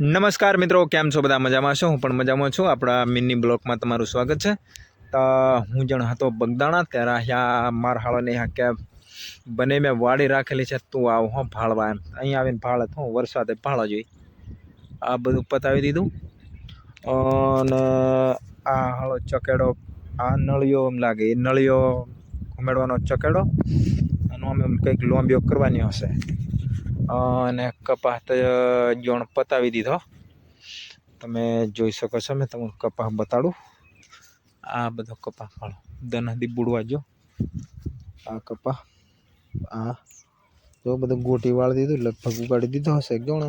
નમસ્કાર મિત્રો, કેમ છો બધા? મજામાં છો? હું પણ મજામાં છું. આપણા મિની બ્લોકમાં તમારું સ્વાગત છે. તો હું જણ હતો બગદાણા, ત્યારે અહીંયા માર હાળાની અહીંયા કેબ બને મેં વાડી રાખેલી છે. તું આવ હો ભાળવા એમ. અહીં આવીને ભાળ હું વરસાદે ભાળો જોઈ. આ બધું પતાવી દીધું. અને આ હાળો ચકેડો, આ નળિયો એમ લાગે. એ નળિયો ઘુમેડવાનો ચકેડો. આનો અમે કંઈક લોંબીઓ કરવાની હશે. અને કપાસ જોણ પતાવી દીધો. તમે જોઈ શકો છો, મેં તમને કપાસ બતાડું. આ બધો કપાસ ફાળો દનહદી બુડવા જો. આ કપાસ, આ જો બધું ગોટી વાળી દીધું, લગભગ ઉગાડી દીધો હશે જોણે.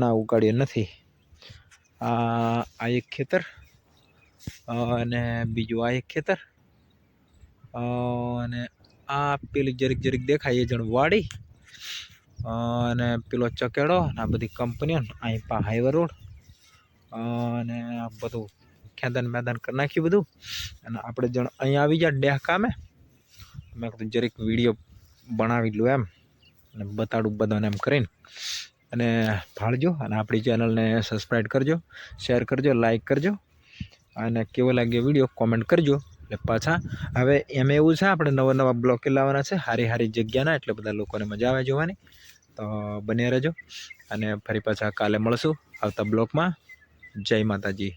ના, ઉગાડ્યો નથી. આ આ એક ખેતર અને બીજું આ એક ખેતર. અને આ પેલી જરીક જરીક દેખાય, એ જણ વાડી. અને પેલો ચકેડો આ બધી કંપનીઓ અહીં પા હાઈવે રોડ અને બધું ખેદાન મેદાન કરી નાખ્યું બધું. અને આપણે જણ અહીંયા આવી જાય ડેહ કામે મેં કીધું જરીક વીડિયો બનાવી લો એમ. અને બતાડું બધાને એમ કરીને. અને ભાળજો અને આપણી ચેનલને સબસ્ક્રાઈબ કરજો શેર કરજો લાઈક કરજો. અને કેવો લાગ્યો વીડિયો કોમેન્ટ કરજો. એટલે પાછા હવે એમ એવું છે, આપણે નવા નવા બ્લોકે લાવવાના છે. હારી સારી જગ્યાના, એટલે બધા લોકોને મજા આવે જોવાની. તો બને રહેજો. અને ફરી પાછા કાલે મળશું આવતા બ્લોકમાં. જય માતાજી.